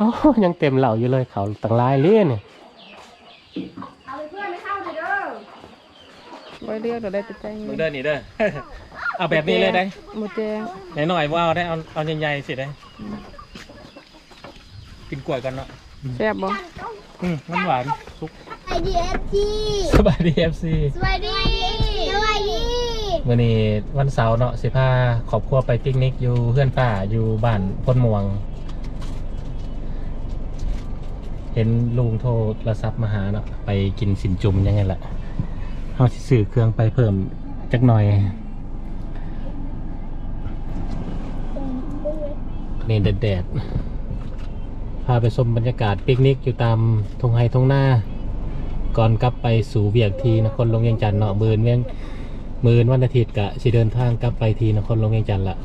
โอ้ยังเต็มเหล่าอยู่เลยเขาต่างหลายเลี่ยเนี่ยเอาไปเพื่อนไม่เข้าเลยเด้อไว้เรียกเดี๋ยวได้ติดใจมึงเดินนี่เด้อ เอาแบบนี้เลยได้หมดแจงไหนหน่อยว่าเอาได้เอาเอาใหญ่ๆสิได้กินกล้วยกันเนาะแซ่บบ่อืมมันหวานทุกไอดีเอฟจีสบายดีเอฟซีสวัสดีสวัสดีวันนี้วันเสาร์เนาะสิพาครอบครัวไปปิกนิกอยู่เพื่อนป่าอยู่บ้านพนม่วง เห็นลุงโทรโทรศัพท์มาหาเนาะไปกินสินจุ่มยังไงล่ะเอาสิสื่อเครื่องไปเพิ่มจักหน่อย นี่แดดๆพาไปชมบรรยากาศปิกนิกอยู่ตามทงไฮทงหน้า ก่อนกลับไปสู่เวียกทีนครหลวงเวียงจันทน์เนาะมือนเวียงมือนวันอาทิตย์กะสิเดินทางกลับไปทีนครหลวงเวียงจันทน์ละ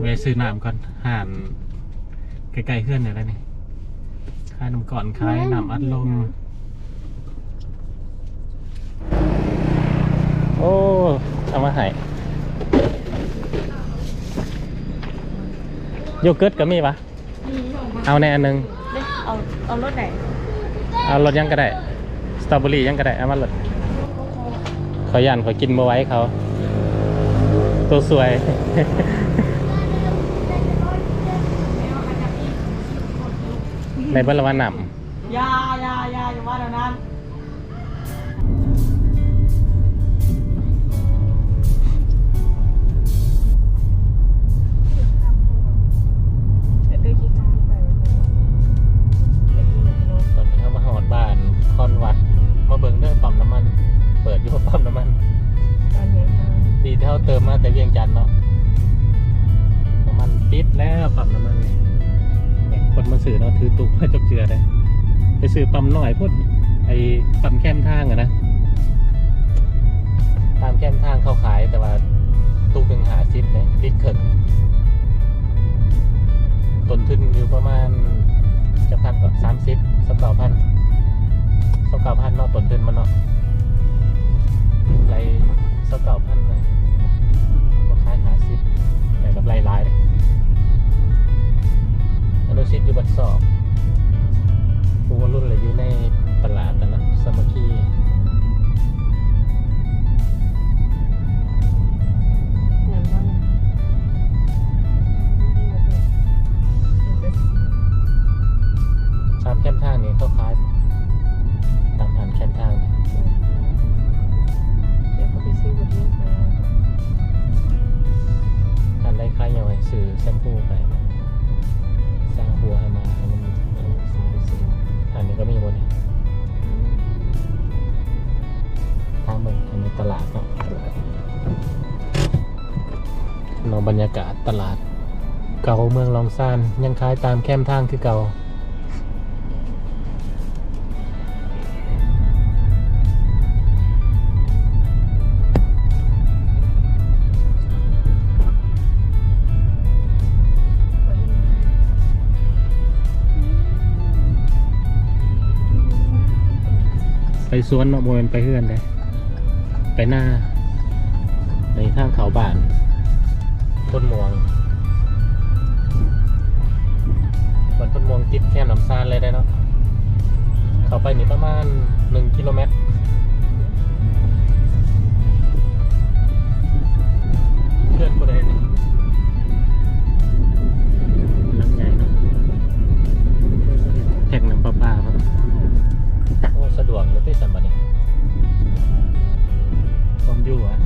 เวะซื้อน้ำก่อนห่านใกล้ๆเพื่อนเนี่ยแล้วนี่ค่ายน้ำก่อนคล้ายน้ำอัดลมโอ้เอามาให้โยเกิร์ตก็มีปะเอาในอันหนึงเอาเอารถไหนเอารถยังก็ได้สตรอเบอรี่ยังก็ได้เอามาเลยขอยันขอกินมาไว้เขา ตัวสวย ในบ้านละวันหนยายายาอย่าว่าเดี๋ยวนั้นเดี๋ยวเดี๋ยวขี่ข้างไปำตอนนี้เขามาหอดบ้านคอนวัด มาเบิ่งเด้อปั๊มน้ำมัน เปิดอยู่ปั๊มน้ำมันตอนนี้ค่ะดีเท่าเติมมาแต่เวียงจันทน์เนาะน้ำมันปิดแล้วปั๊มน้ำมันเนี่ยเนี่ย คนมาสื่อเนาะถือตุกมาจกเจือเลยไปสื่อปั๊มหน่อยพูดไอ้ปั๊มแคมทางอะนะตามแคมทางเขาขายแต่ว่าตุกหนึ่งหาซิปเนี่ยลิตรเคิร์ต้นทุนอยู่ประมาณจะพันกับสามสิบสกาพันสกาพันเนาะต้นทุนมันเนาะไรสกาพันเลยมาขายหาซิปแต่กับไรลายเลย อนุสิตอยู่บัดสอบครูรุ่นเลยอยู่ในตลาดนั่นนะสามัคคี บรรยากาศตลาด เก่าเมืองลองซานยังขายตามแคมทางคือเก่าไปสวนเนาะโมเมนไปเฮือนเลย ไปหน้า ในทางเขาบ้าน ต้นม่วงเหมือนต้นม่วงติดแค่น้ำซานเลยได้เนาะเขาไปนี่ประมาณหนึ่งกิโลเมตรเพื่อนกูได้นี่ลำใหญ่เนาะแท็กน้ำประปาครับโอ้สะดวกเลยที่สัมบันนี่ผมอยู่อะ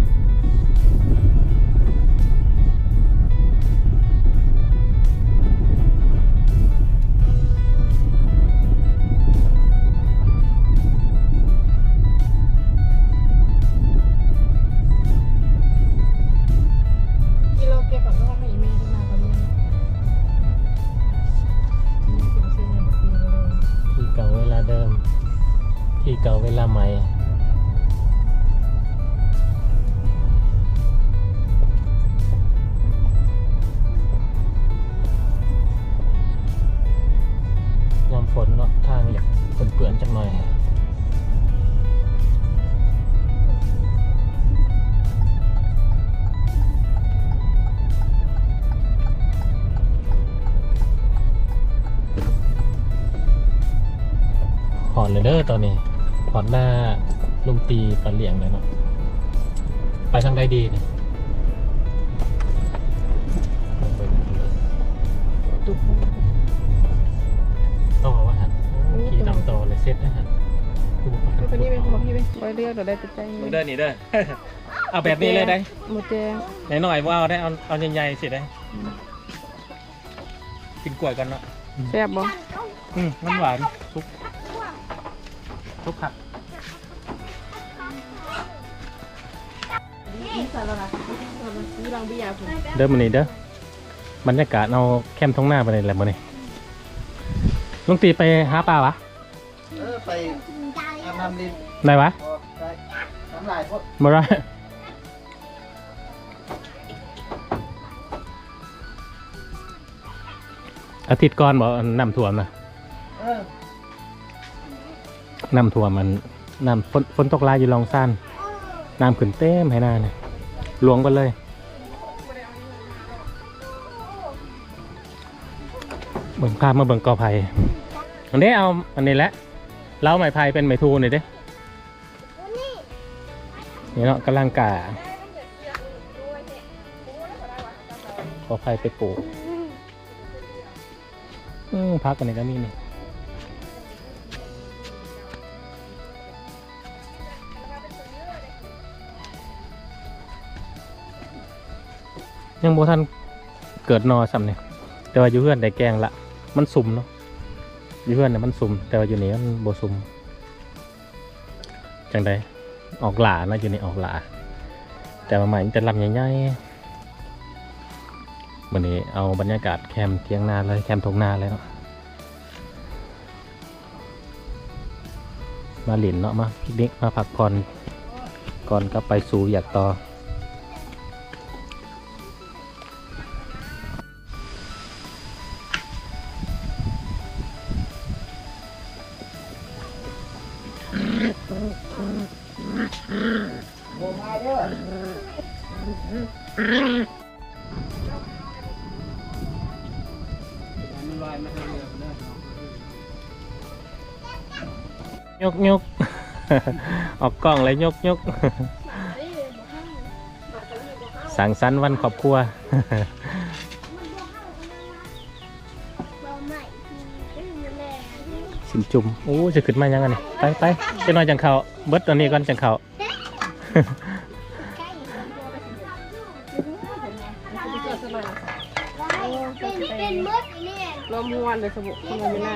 ด้อตอนนี้พอดหน้าลุงตีปลาเหลียงเลยเนาะไปทางใดดีเนี่ยลงไปดูเลยตุกต่อว่าหันขี่ตามต่อเลยเซ็ตนะหันคือบอกว่าหันคนนี้เป็นของพี่เป็นคอยเรียกเดี๋ยวได้ติดใจมึงเด้อนี่เด้อเอาแบบนี้เลยได้หมดแจงไหนหน่อยว่าเอาได้เอาเอาใหญ่ๆสิได้กินกล้วยกันเนาะแซ่บบ่อืมน้ำหวานทุก ทุกผักสารละซื้อรังเบียร์ผมเด้อมันนี่เด้อบรรยากาศเอาแคมป์ท้องหน้าไปเลยแหละมันนี่ลุงตีไปหาปลาวะเออไปอาบน้ำดินได้วะพอได้น้ำลายพดมาได้อาทิตย์ก่อนบอกน้ำท่วมนะเออ น้ำท่วมมันน้ำฝนฝนตกลายอยู่ลองซ่านน้ำขึ้นเต็มให้หน้าเนี่ยหลวงไปเลย เบิ่งภาพมาเบิ่งกอไผ่อันนี้เอาอันนี้แหละเล้าไม้ไผ่เป็นไม้ทูหน่อยเด้นี่เนาะกำลังกากอไผ่ไปปลูกพักกันนี่ก็มีนี่ ยังโบทันเกิดนอซ้ำเนี่ยแต่ว่าอยู่เพื่อนได้แกงละ มันสุ่มเนาะอยู่เพื่อนเนี่ยมันสุ่ม แต่ว่าอยู่นี่มันโบสุ่มจังใดออกหลานะอยู่นี่ออกหลา แต่ว่าใหม่มันจะลำใหญ่ๆวันนี้เอาบรรยากาศแคมเทียงนาเลยแคมทงนาเลยเนาะมาหลินเนาะมาพิกนิกมาพักผ่อนก่อนกลับไปสู่อยากต่อ โบมาเด้อยกยกออกกล้องเลยยกยกสังสรรค์วันครอบครัว เราใหม่ที่ดูแลสินจุ่มโอ้จะขึ้นมายังไงนี่ไปไปจะนอนจังเขาเบิดตอนนี้ก่อนจังเขาใกล้เกิดสมัยเป็นเป็นมดเนี่ยรวมมวนเลยสมุนคนไม่น่า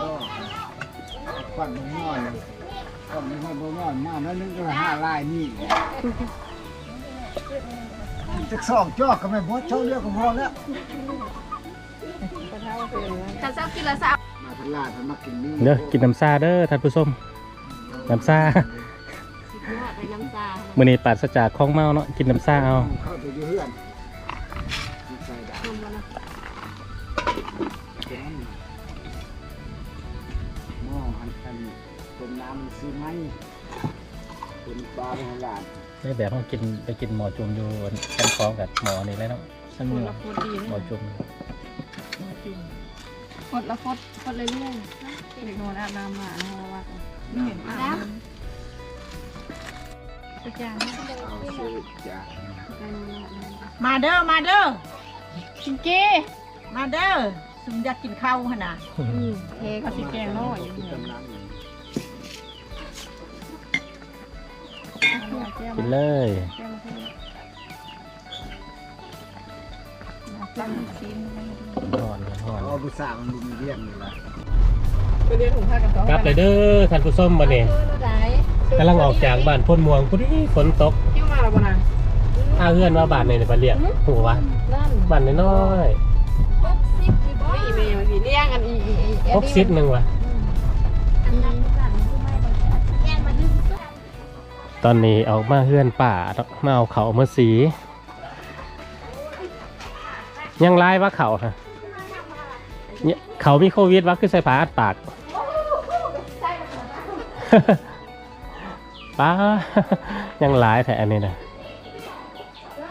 ก็ควันมันง่อยควันมันง่อยบ่ง่อยมากแล้วนึงก็ห้าลายนี่จักสองจอกก็ไม่พอเช่าเรียกก็พอแล้วกระเท้าเป็นนะถ้าชอบกินละสาว มาตลาดมันมากินนี่เด้อกินน้ำซาเด้อท่านผู้ชมน้ำซาไปน้ำตามื่อนี้ปราศจากของเมาเนาะกินน้ำซาเอา เข้าไปอยู่เฮือนใส่ดาทำมานะหม้อหันกันต้มน้ำซื้อไหมเป็นปลาเป็นหลานได้แบบเขากินไปกินหมอจุ่มอยู่แคมป์คองกับหมอนี่แล้วเนาะสคนุนกละคนดีหมอจุ่มค ดละคดคดเรื่อยๆเด็กนอนอาบน้ำมานะว่าไม่เห็นอาบน้ำสักอย่างเอาซื้อจ้ะมาเด้อมาเด้อชิงเก้มาเด้อสุมอยากกินข้าวหนนะเทก็สีแกงน้อยกินกำลังกินเลยตั้งชิ้น นอนนอนเอาไปสร้างมันลุมเรียนนี่ล่ะไปเรียนถุงผ้ากันต่อกลับเลยเด้อท่านผู้ชมมาเนี่ยกำลังออกจากบ้านพ่นม่วงพอดีฝนตกคิ้วมาแล้วบ่นะอ้าเฮือนว่าบ้านในบ้านเรียกหัววะนั่นบ้านน้อยหกสิบอีเมลสีเลี้ยงกันอีอีอีๆพกซิดหนึ่งวะอันนั้นสั่นคือไม่ได้แกงมาดึงตอนนี้ออกมาเฮือนป่าเนาะมาเอาเขามาสี ยังไล่ว่าเขาฮะ เนี่ยเขามีโควิดวะคือใส่ผ้าอัดปาก ป้า ยังหลายแถอันนี้นะ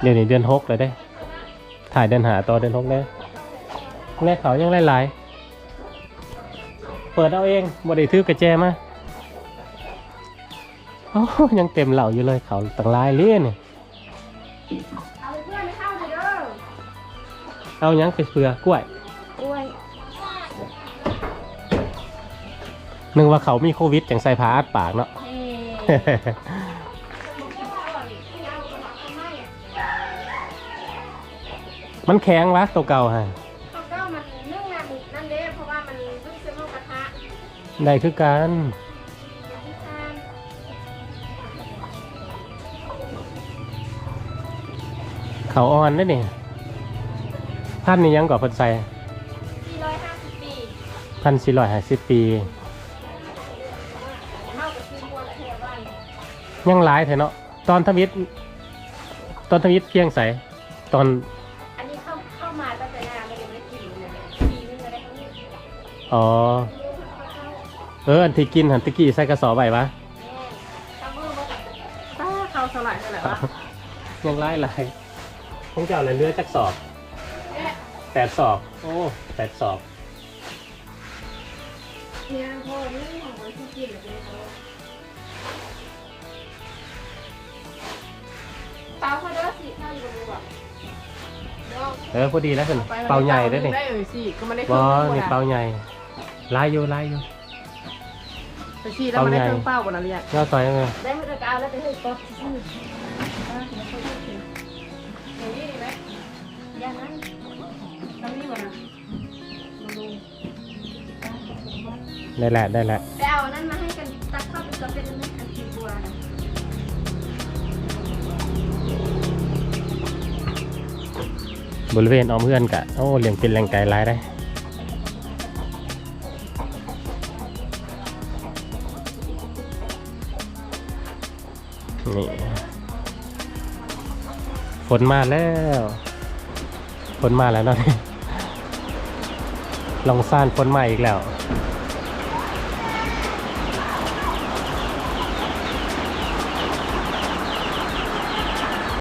เดี๋ยวนี้เดือนหกเลยได้ ถ่ายเดือนหาต่อเดือนหกเลยแม่เขายังหลายๆเปิดเอาเองบไดีถือกระแจมาโอ้ยังเต็มเหล่าอยู่เลยเขาต่างลายเลี่ยเนี่ยเอาเพื่อนไม่เข้าเลยเด้อเอายังไปเสือกล้วย นึกว่าเขามีโควิดจังใส่ผ้าอัดปากเนาะเฮ้มันแข็งวะตัวเก่าฮะเขาก็มันนึ่งน้ำนั่นเด้เพราะว่ามันนึ่งเส้นหมูกระทะได้คือกันอย่างที่ทานเขาอ่อนได้เนี่ยพันนี่ยังก่อเพันใส่450 ปีพันสี่ร้อยห้าสิบปี ยังหลายเถอะเนาะตอนทวิตตอนทวิตเพียงใสตอนอันนี้เข้าเข้ามาตั้งแต่นานไม่ได้ไม่กินเลยปีนึงก็ได้ทั้งนี้อ๋อเอออันที่กินหันตะกี้ใส่กระสอบใบปะตามมือมาป้าเขาสลายนั่นแหละวะยังไล่หลายคงจะเอาอะไรเลือจักสอบแปดสอบโอ้แปดสอบเนี่ยพอนี่ของไว้ที่กินเลย เปล่าเขาเด้อสิข้าวอยู่บนบ่เด้อเออพอดีแล้วสิเป่าใหญ่ด้วยนี่ได้เอ่ยสิก็ไม่ได้บเครื่อองนี่เป่าใหญ่ลายอยู่ลายอยู่ไปสิแล้วไม่ได้เครื่องเป้าบนอะไรอย่างย่อซอยยังไงได้มาเด้อก็เอาแล้วไปให้ป๊อกซื่ออย่างนี้ดีไหมอย่างนั้นทำนี่ก่อนนะได้แหละได้แหละไปเอานั่นมาให้กันตักเข้าไปกับเป็นอัน บริเวณออมเพื่อนกะโอ้เลี้ยงเป็นแรงไก่ลายได้นี่ฝนมาแล้วฝนมาแล้วเนาะลองซ่านฝนมาอีกแล้ว